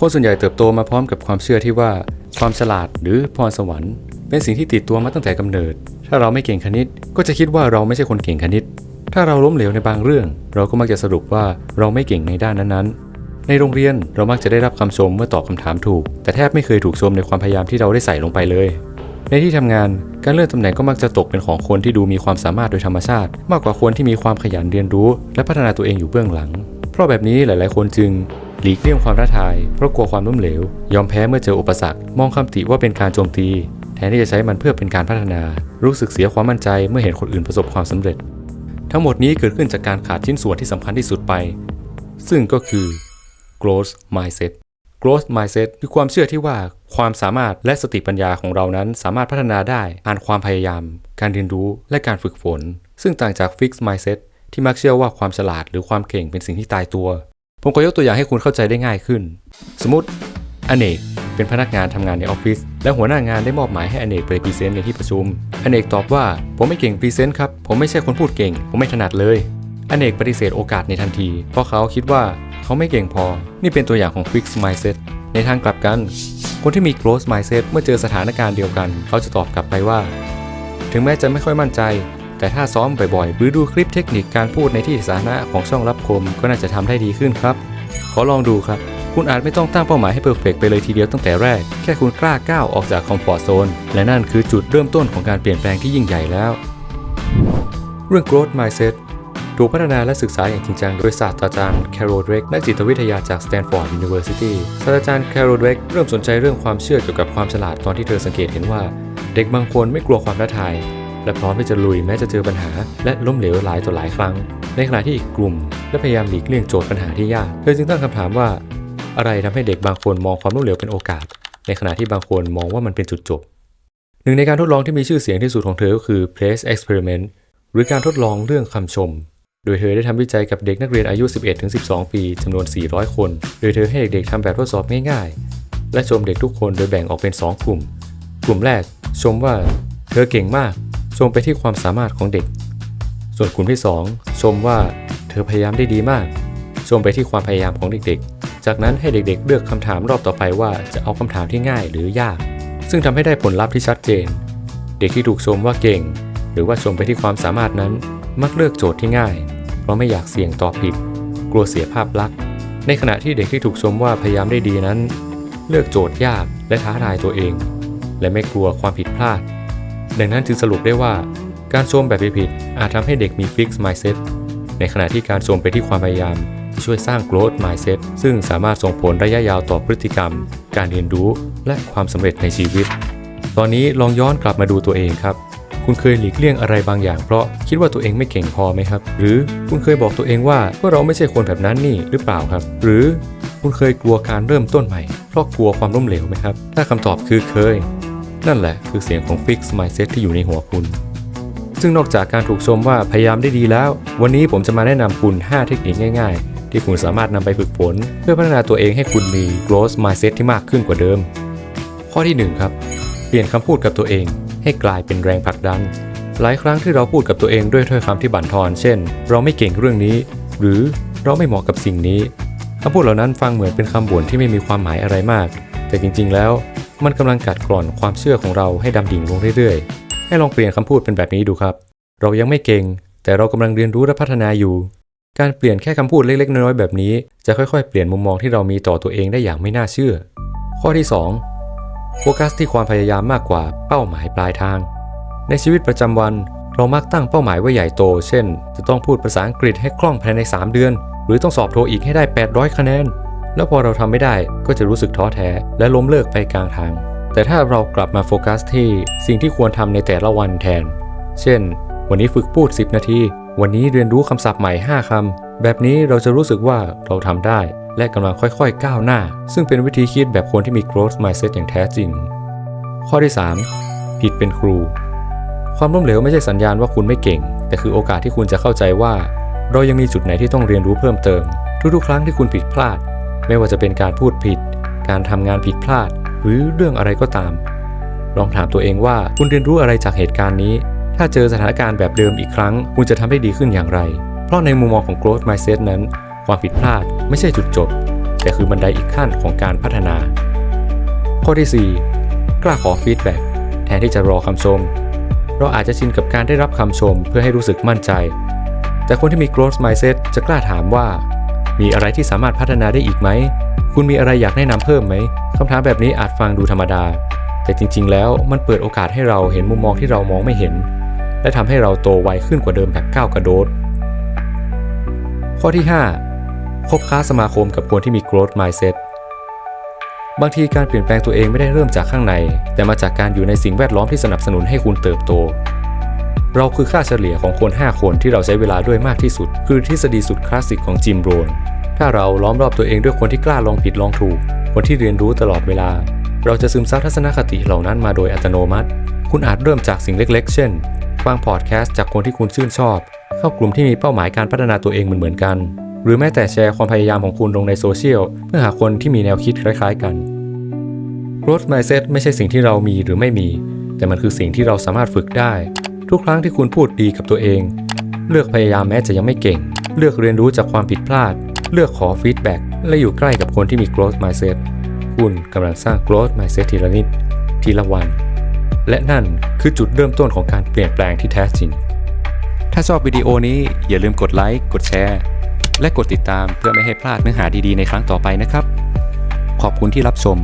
คนส่วนใหญ่เติบโตมาพร้อมกับความเชื่อที่ว่า ความฉลาดหรือพรสวรรค์ เป็นสิ่งที่ติดตัวมาตั้งแต่กำเนิด ถ้าเราไม่เก่งคณิต ก็จะคิดว่าเราไม่ใช่คนเก่งคณิต ถ้าเราล้มเหลวในบางเรื่อง เราก็มักจะสรุปว่าเราไม่เก่งในด้านนั้นๆ ในโรงเรียนเรามักจะได้รับคำชมเมื่อตอบคำถามถูก แต่แทบไม่เคยถูกชมในความพยายามที่เราได้ใส่ลงไปเลย ในที่ทำงานการเลื่อนตำแหน่งก็มักจะตกเป็นของคนที่ดูมีความสามารถโดยธรรมชาติ มากกว่าคนที่มีความขยันเรียนรู้ และพัฒนาตัวเองอยู่เบื้องหลัง เพราะแบบนี้หลาย ๆ คนจึง หลีกเลี่ยงความท้าทายเพราะกลัวความล้มเหลว ยอมแพ้เมื่อเจออุปสรรค มองคำติว่าเป็นการโจมตี แทนที่จะใช้มันเพื่อเป็นการพัฒนา รู้สึกเสียความมั่นใจเมื่อเห็นคนอื่นประสบความสำเร็จ ทั้งหมดนี้เกิดขึ้นจากการขาดชิ้นส่วนที่สำคัญที่สุดไป ซึ่งก็คือ growth mindset growth mindset คือความเชื่อที่ว่าความสามารถและสติปัญญาของเรานั้นสามารถพัฒนาได้ผ่านความพยายาม การเรียนรู้และการฝึกฝน ซึ่งต่างจาก fixed mindset ที่มักเชื่อว่าความฉลาดหรือความเก่งเป็นสิ่งที่ตายตัว ผมก็ยกตัวอย่างให้คุณเข้าใจได้ง่ายขึ้น สมมติอเนกเป็นพนักงานทำงานในออฟฟิศและหัวหน้างานได้มอบหมายให้อเนกไปพรีเซนต์ในที่ประชุม อเนกตอบว่าผมไม่เก่งพรีเซนต์ครับ ผมไม่ใช่คนพูดเก่ง ผมไม่ถนัดเลย อเนกปฏิเสธโอกาสในทันที เพราะเขาคิดว่าเขาไม่เก่งพอ นี่เป็นตัวอย่างของ fixed mindset ในทางกลับกัน คนที่มี growth mindset เมื่อเจอสถานการณ์เดียวกัน เขาจะตอบกลับไปว่า ถึงแม้จะไม่ค่อยมั่นใจ แต่ถ้าซ้อมบ่อยๆ หรือดูคลิปเทคนิคการพูดในที่สาธารณะของช่องรับคมก็น่าจะทำได้ดีขึ้นครับ ขอลองดูครับ คุณอาจไม่ต้องตั้งเป้าหมายให้เพอร์เฟกไปเลยทีเดียวตั้งแต่แรก แค่คุณกล้าก้าวออกจากคอมฟอร์ z โซน และนั่นคือจุดเริ่มต้นของการเปลี่ยนแปลงที่ยิ่งใหญ่แล้ว เรื่อง growth mindset ถูกพัฒนาและศึกษาอย่างจริงจังโดยศาสตราจารย์แคโรเดรกนักจิตวิทยาจาก Stanford University ศาสตราจารย์แคโรเดรกเริ่มสนใจเรื่องความเชื่อเกี่ยวกับความฉลาดตอนที่เธอสังเกตเห็นว่า เด็กบางคนไม่กลัวความท้าทาย และพร้อมที่จะลุยแม้จะเจอปัญหา และล้มเหลวหลายต่อหลายครั้ง ในขณะที่อีกกลุ่ม และพยายามหลีกเลี่ยงโจทย์ปัญหาที่ยากเธอจึงตั้งคำถามว่า อะไรทำให้เด็กบางคนมองความล้มเหลวเป็นโอกาส ในขณะที่บางคนมองว่ามันเป็นจุดจบ หนึ่งในการทดลองที่มีชื่อเสียงที่สุดของเธอก็คือ Place Experiment หรือการทดลองเรื่องคำชม โดยเธอได้ทำวิจัยกับเด็กนักเรียนอายุ 11-12 ปีจำนวน 400 คน โดยเธอให้เด็กๆทำแบบทดสอบง่ายๆและชมเด็กทุกคนโดยแบ่งออกเป็น 2 กลุ่ม กลุ่มแรกชมว่า เธอเก่งมาก ชมไปที่ความสามารถของเด็ก ส่วนกลุ่มที่ 2 ชมว่าเธอพยายามได้ดีมาก ชมไปที่ความพยายามของเด็กๆ จากนั้นให้เด็กๆ เลือกคำถามรอบต่อไปว่าจะเอาคำถามที่ง่ายหรือยาก ซึ่งทำให้ได้ผลลัพธ์ที่ชัดเจน เด็กที่ถูกชมว่าเก่ง หรือว่าชมไปที่ความสามารถนั้น มักเลือกโจทย์ที่ง่าย เพราะไม่อยากเสี่ยงตอบผิด กลัวเสียภาพลักษณ์ในขณะที่เด็กที่ถูกชมว่าพยายามได้ดีนั้น เลือกโจทย์ยากและท้าทายตัวเอง และไม่กลัวความผิดพลาด ดังนั้นจึงสรุปได้ว่า การชมแบบผิดๆอาจทำให้เด็กมี fixed mindset ในขณะที่การชมไปที่ความพยายามจะช่วยสร้าง growth mindset ซึ่งสามารถส่งผลระยะยาวต่อพฤติกรรม การเรียนรู้ และความสำเร็จในชีวิต ตอนนี้ลองย้อนกลับมาดูตัวเองครับ คุณเคยหลีกเลี่ยงอะไรบางอย่างเพราะคิดว่าตัวเองไม่เก่งพอไหมครับ หรือคุณเคยบอกตัวเองว่าพวกเราไม่ใช่คนแบบนั้นนี่หรือเปล่าครับ หรือคุณเคยกลัวการเริ่มต้นใหม่เพราะกลัวความล้มเหลวไหมครับ ถ้าคำตอบคือเคย นั่นแหละคือเสียงของ Fix mindset ที่อยู่ในหัวคุณ ซึ่งนอกจากการถูกชมว่าพยายามได้ดีแล้ว วันนี้ผมจะมาแนะนำคุณ 5 เทคนิคง่าย ๆ ที่คุณสามารถนำไปฝึกฝน เพื่อพัฒนาตัวเองให้คุณมี growth mindset ที่มากขึ้นกว่าเดิม ข้อที่ 1 ครับ เปลี่ยนคำพูดกับตัวเอง ให้กลายเป็นแรงผลักดัน หลายครั้งที่เราพูดกับตัวเองด้วยถ้อยคำที่บั่นทอน เช่น เราไม่เก่งเรื่องนี้ หรือเราไม่เหมาะกับสิ่งนี้คำพูดเหล่านั้นฟังเหมือนเป็นคำบ่นที่ไม่มีความหมายอะไรมาก แต่จริงๆแล้ว มันกำลังกัดกร่อนความเชื่อของเราให้ดำดิ่งลงเรื่อยๆ ให้ลองเปลี่ยนคำพูดเป็นแบบนี้ดูครับ เรายังไม่เก่ง แต่เรากำลังเรียนรู้และพัฒนาอยู่ การเปลี่ยนแค่คำพูดเล็กๆ น้อยๆ แบบนี้ จะค่อยๆ เปลี่ยนมุมมองที่เรามีต่อตัวเองได้อย่างไม่น่าเชื่อ ข้อที่ 2 โฟกัสที่ความพยายามมากกว่าเป้าหมายปลายทาง ในชีวิตประจำวัน เรามักตั้งเป้าหมายไว้ใหญ่โต เช่น จะต้องพูดภาษาอังกฤษให้คล่องภายใน 3 เดือน หรือต้องสอบโทอีกให้ได้ 800 คะแนน แล้วพอเราทำไม่ได้ก็จะรู้สึกท้อแท้ และล้มเลิกไปกลางทาง แต่ถ้าเรากลับมาโฟกัสที่สิ่งที่ควรทำในแต่ละวันแทน เช่น วันนี้ฝึกพูด 10 นาที วันนี้เรียนรู้คำศัพท์ใหม่ 5คำแบบนี้เราจะรู้สึกว่าเราทำได้ และกำลังค่อยๆ ก้าวหน้า ซึ่งเป็นวิธีคิดแบบคนที่มี growth mindset อย่างแท้จริง ข้อที่ 3 ผิดเป็นครู ความล้มเหลวไม่ใช่สัญญาณว่าคุณไม่เก่ง แต่คือโอกาสที่คุณจะเข้าใจว่า เรายังมีจุดไหนที่ต้องเรียนรู้เพิ่มเติม ทุกๆ ครั้งที่คุณผิดพลาด ไม่ว่าจะเป็นการพูดผิด การทำงานผิดพลาด หรือเรื่องอะไรก็ตาม ลองถามตัวเองว่าคุณเรียนรู้อะไรจากเหตุการณ์นี้ ถ้าเจอสถานการณ์แบบเดิมอีกครั้ง คุณจะทำได้ดีขึ้นอย่างไร เพราะในมุมมองของ growth mindset นั้น ความผิดพลาดไม่ใช่จุดจบ แต่คือบันไดอีกขั้นของการพัฒนา ข้อที่ 4 กล้าขอฟีดแบ็กแทนที่จะรอคำชม เราอาจจะชินกับการได้รับคำชมเพื่อให้รู้สึกมั่นใจ แต่คนที่มี growth mindset จะกล้าถามว่า มีอะไรที่สามารถพัฒนาได้อีกไหม คุณมีอะไรอยากแนะนำเพิ่มไหมคำถามแบบนี้อาจฟังดูธรรมดา แต่จริง ๆ แล้วมันเปิดโอกาสให้เราเห็นมุมมองที่เรามองไม่เห็น และทำให้เราโตไวขึ้นกว่าเดิมแบบก้าวกระโดด ข้อที่ 5 คบค้าสมาคมกับคนที่มี growth mindset บางทีการเปลี่ยนแปลงตัวเองไม่ได้เริ่มจากข้างใน แต่มาจากการอยู่ในสิ่งแวดล้อมที่สนับสนุนให้คุณเติบโต เราคือค่าเฉลี่ยของคน 5 คนที่เราใช้เวลาด้วยมากที่สุด คือทฤษฎีสุดคลาสสิกของจิมโรน ถ้าเราล้อมรอบตัวเองด้วยคนที่กล้าลองผิดลองถูก คนที่เรียนรู้ตลอดเวลา เราจะซึมซับทัศนคติเหล่านั้นมาโดยอัตโนมัติ คุณอาจเริ่มจากสิ่งเล็กๆ เช่น ฟังพอดแคสต์จากคนที่คุณชื่นชอบ เข้ากลุ่มที่มีเป้าหมายการพัฒนาตัวเองเหมือนๆกัน หรือแม้แต่แชร์ความพยายามของคุณลงในโซเชียลเพื่อหาคนที่มีแนวคิดคล้าย ๆ กัน growth mindset ไม่ใช่สิ่งที่เรามีหรือไม่มี แต่มันคือสิ่งที่เราสามารถฝึกได้ ทุกครั้งที่คุณพูดดีกับตัวเอง เลือกพยายามแม้จะยังไม่เก่ง เลือกเรียนรู้จากความผิดพลาด เลือกขอฟีดแบ็กและอยู่ใกล้กับคนที่มี growth mindset คุณกำลังสร้าง growth mindset ทีละนิด ทีละวัน และนั่นคือจุดเริ่มต้นของการเปลี่ยนแปลงที่แท้จริง ถ้าชอบวิดีโอนี้อย่าลืมกดไลค์กดแชร์ และกดติดตามเพื่อไม่ให้พลาดเนื้อหาดีๆในครั้งต่อไปนะครับ ขอบคุณที่รับชม